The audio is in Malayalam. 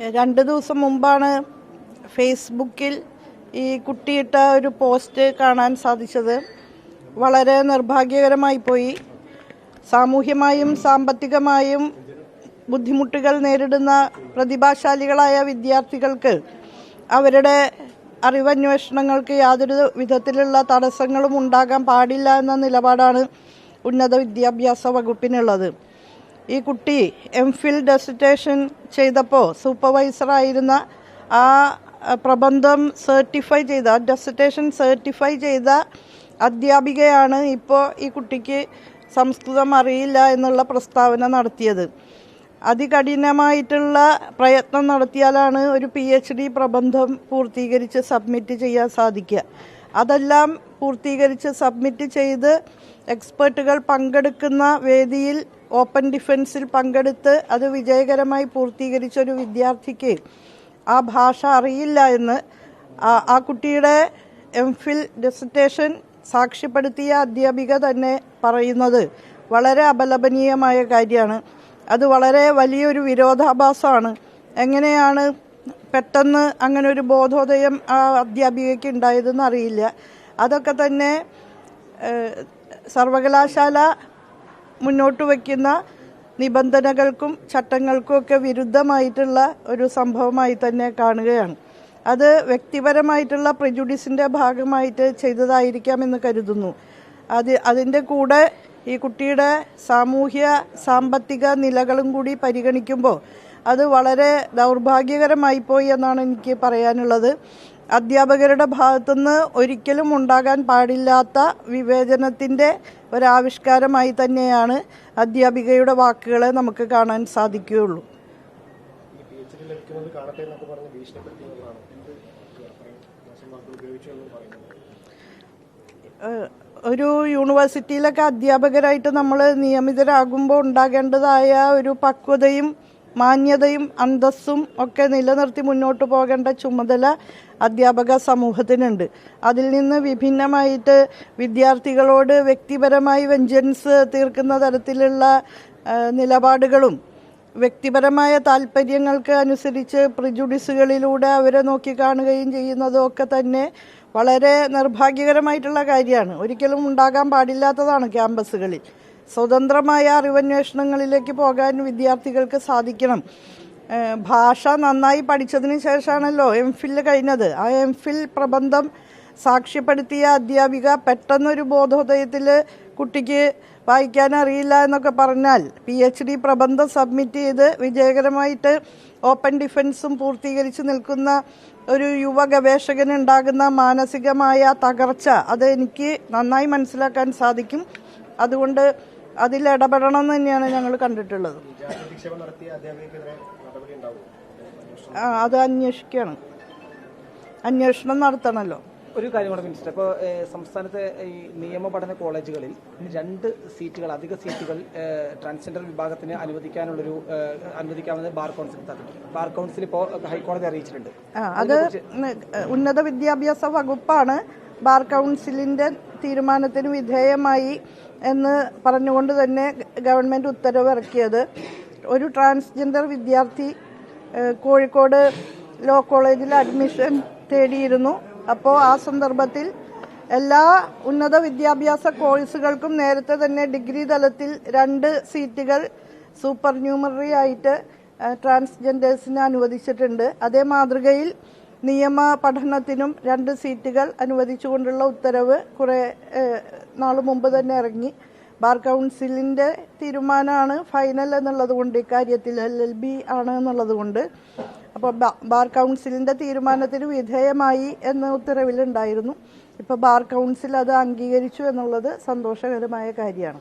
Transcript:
രണ്ട് ദിവസം മുമ്പാണ് ഫേസ്ബുക്കിൽ ഈ കുട്ടിയിട്ട ഒരു പോസ്റ്റ് കാണാൻ സാധിച്ചത്. വളരെ നിർഭാഗ്യകരമായി പോയി. സാമൂഹ്യമായും സാമ്പത്തികമായും ബുദ്ധിമുട്ടുകൾ നേരിടുന്ന പ്രതിഭാശാലികളായ വിദ്യാർത്ഥികൾക്ക് അവരുടെ അറിവന്വേഷണങ്ങൾക്ക് യാതൊരു വിധത്തിലുള്ള തടസ്സങ്ങളും ഉണ്ടാകാൻ പാടില്ല എന്ന നിലപാടാണ് ഉന്നത വിദ്യാഭ്യാസ വകുപ്പിനുള്ളത്. ഈ കുട്ടി എം ഫിൽ ഡെസിറ്റേഷൻ ചെയ്തപ്പോൾ സൂപ്പർവൈസറായിരുന്ന ആ പ്രബന്ധം സർട്ടിഫൈ ചെയ്ത ഡെസിറ്റേഷൻ സർട്ടിഫൈ ചെയ്ത അധ്യാപികയാണ് ഇപ്പോൾ ഈ കുട്ടിക്ക് സംസ്കൃതം അറിയില്ല എന്നുള്ള പ്രസ്താവന നടത്തിയത്. അതികഠിനമായിട്ടുള്ള പ്രയത്നം നടത്തിയാലാണ് ഒരു പി എച്ച് ഡി പ്രബന്ധം പൂർത്തീകരിച്ച് സബ്മിറ്റ് ചെയ്യാൻ സാധിക്കുക. അതെല്ലാം പൂർത്തീകരിച്ച് സബ്മിറ്റ് ചെയ്ത് എക്സ്പേർട്ടുകൾ പങ്കെടുക്കുന്ന വേദിയിൽ ഓപ്പൺ ഡിഫൻസിൽ പങ്കെടുത്ത് അത് വിജയകരമായി പൂർത്തീകരിച്ച ഒരു വിദ്യാർത്ഥിക്ക് ആ ഭാഷ അറിയില്ല എന്ന് ആ- കുട്ടിയുടെ എം ഫിൽ ഡെസിറ്റേഷൻ സാക്ഷ്യപ്പെടുത്തിയ അധ്യാപിക തന്നെ പറയുന്നത് വളരെ അപലപനീയമായ കാര്യമാണ്. അത് വളരെ വലിയൊരു വിരോധാഭാസമാണ്. എങ്ങനെയാണ് പെട്ടെന്ന് അങ്ങനെ ഒരു ബോധോദയം ആ അധ്യാപികയ്ക്ക് ഉണ്ടായതെന്ന് അറിയില്ല. അതൊക്കെ തന്നെ സർവകലാശാല മുന്നോട്ട് വയ്ക്കുന്ന നിബന്ധനകൾക്കും ചട്ടങ്ങൾക്കും ഒക്കെ വിരുദ്ധമായിട്ടുള്ള ഒരു സംഭവമായി തന്നെ കാണുകയാണ്. അത് വ്യക്തിപരമായിട്ടുള്ള പ്രിജുഡിസിന്റെ ഭാഗമായിട്ട് ചെയ്തതായിരിക്കാമെന്ന് കരുതുന്നു. അത് അതിന്റെ കൂടെ ഈ കുട്ടിയുടെ സാമൂഹ്യ സാമ്പത്തിക നിലകളും കൂടി പരിഗണിക്കുമ്പോൾ അത് വളരെ ദൗർഭാഗ്യകരമായി പോയി എന്നാണ് എനിക്ക് പറയാനുള്ളത്. അധ്യാപകരുടെ ഭാഗത്തുനിന്ന് ഒരിക്കലും ഉണ്ടാകാൻ പാടില്ലാത്ത വിവേചനത്തിന്റെ ഒരാവിഷ്കാരമായി തന്നെയാണ് അധ്യാപികയുടെ വാക്കുകളെ നമുക്ക് കാണാൻ സാധിക്കുകയുള്ളൂ. ഒരു യൂണിവേഴ്സിറ്റിയിലൊക്കെ അധ്യാപകരായിട്ട് നമ്മൾ നിയമിതരാകുമ്പോൾ ഉണ്ടാകേണ്ടതായ ഒരു പക്വതയും മാന്യതയും അന്തസ്സും ഒക്കെ നിലനിർത്തി മുന്നോട്ട് പോകേണ്ട ചുമതല അധ്യാപക സമൂഹത്തിനുണ്ട്. അതിൽ നിന്ന് വിഭിന്നമായിട്ട് വിദ്യാർത്ഥികളോട് വ്യക്തിപരമായി വെഞ്ചൻസ് തീർക്കുന്ന തരത്തിലുള്ള നിലപാടുകളും വ്യക്തിപരമായ താല്പര്യങ്ങൾക്ക് അനുസരിച്ച് പ്രിജുഡിസുകളിലൂടെ അവരെ നോക്കിക്കാണുകയും ചെയ്യുന്നതും ഒക്കെ തന്നെ വളരെ നിർഭാഗ്യകരമായിട്ടുള്ള കാര്യമാണ്. ഒരിക്കലും ഉണ്ടാകാൻ പാടില്ലാത്തതാണ് ക്യാമ്പസുകളിൽ. സ്വതന്ത്രമായ അറിവന്വേഷണങ്ങളിലേക്ക് പോകാൻ വിദ്യാർത്ഥികൾക്ക് സാധിക്കണം. ഭാഷ നന്നായി പഠിച്ചതിന് ശേഷമാണല്ലോ എം ഫിൽ കഴിഞ്ഞത്. ആ എം ഫിൽ പ്രബന്ധം സാക്ഷ്യപ്പെടുത്തിയ അധ്യാപിക പെട്ടെന്നൊരു ബോധോദയത്തിൽ കുട്ടിക്ക് വായിക്കാൻ അറിയില്ല എന്നൊക്കെ പറഞ്ഞാൽ പി എച്ച് ഡി പ്രബന്ധം സബ്മിറ്റ് ചെയ്ത് വിജയകരമായിട്ട് ഓപ്പൺ ഡിഫൻസും പൂർത്തീകരിച്ച് നിൽക്കുന്ന ഒരു യുവ ഗവേഷകന് ഉണ്ടാകുന്ന മാനസികമായ തകർച്ച അത് എനിക്ക് നന്നായി മനസ്സിലാക്കാൻ സാധിക്കും. അതുകൊണ്ട് അതിൽ ഇടപെടണം എന്ന് തന്നെയാണ് ഞങ്ങൾ കണ്ടിട്ടുള്ളത്. അത് അന്വേഷിക്കണം. അന്വേഷണം നടത്തണമല്ലോ ഒരു കാര്യം കൂടെ മിനിസ്റ്റർ. ഇപ്പോൾ സംസ്ഥാനത്തെ ഈ നിയമ പഠന കോളേജുകളിൽ രണ്ട് സീറ്റുകൾ അധിക സീറ്റുകൾ ട്രാൻസ്ജെൻഡർ വിഭാഗത്തിന് അനുവദിക്കാനുള്ളൊരു അനുവദിക്കാവുന്ന ബാർ കൗൺസിൽ തന്നിട്ടുണ്ട് ബാർ കൗൺസിൽ ഇപ്പോൾ ഹൈക്കോടതി അറിയിച്ചിട്ടുണ്ട്. അത് ഉന്നത വിദ്യാഭ്യാസ വകുപ്പാണ് ബാർ കൗൺസിലിന്റെ തീരുമാനത്തിന് വിധേയമായി എന്ന് പറഞ്ഞുകൊണ്ട് തന്നെ ഗവൺമെന്റ് ഉത്തരവ് ഇറക്കിയത് ഒരു ട്രാൻസ്ജെൻഡർ വിദ്യാർത്ഥി കോഴിക്കോട് ലോ കോളേജിൽ അഡ്മിഷൻ തേടിയിരുന്നു. അപ്പോൾ ആ സന്ദർഭത്തിൽ എല്ലാ ഉന്നത വിദ്യാഭ്യാസ കോഴ്സുകൾക്കും നേരത്തെ തന്നെ ഡിഗ്രി തലത്തിൽ രണ്ട് സീറ്റുകൾ സൂപ്പർ ന്യൂമററി ആയിട്ട് ട്രാൻസ്ജെൻഡേഴ്സിന് അനുവദിച്ചിട്ടുണ്ട്. അതേ മാതൃകയിൽ നിയമ പഠനത്തിനും രണ്ട് സീറ്റുകൾ അനുവദിച്ചുകൊണ്ടുള്ള ഉത്തരവ് കുറേ നാൾ മുമ്പ് തന്നെ ഇറങ്ങി. ബാർ കൗൺസിലിന്റെ തീരുമാനമാണ് ഫൈനൽ എന്നുള്ളത് കൊണ്ട് ഇക്കാര്യത്തിൽ എൽ എൽ ബി ആണ് എന്നുള്ളത് കൊണ്ട്. അപ്പോൾ ബാർ കൗൺസിലിന്റെ തീരുമാനത്തിന് വിധേയമായി എന്ന ഉത്തരവിലുണ്ടായിരുന്നു. ഇപ്പോൾ ബാർ കൗൺസിൽ അത് അംഗീകരിച്ചു എന്നുള്ളത് സന്തോഷകരമായ കാര്യമാണ്.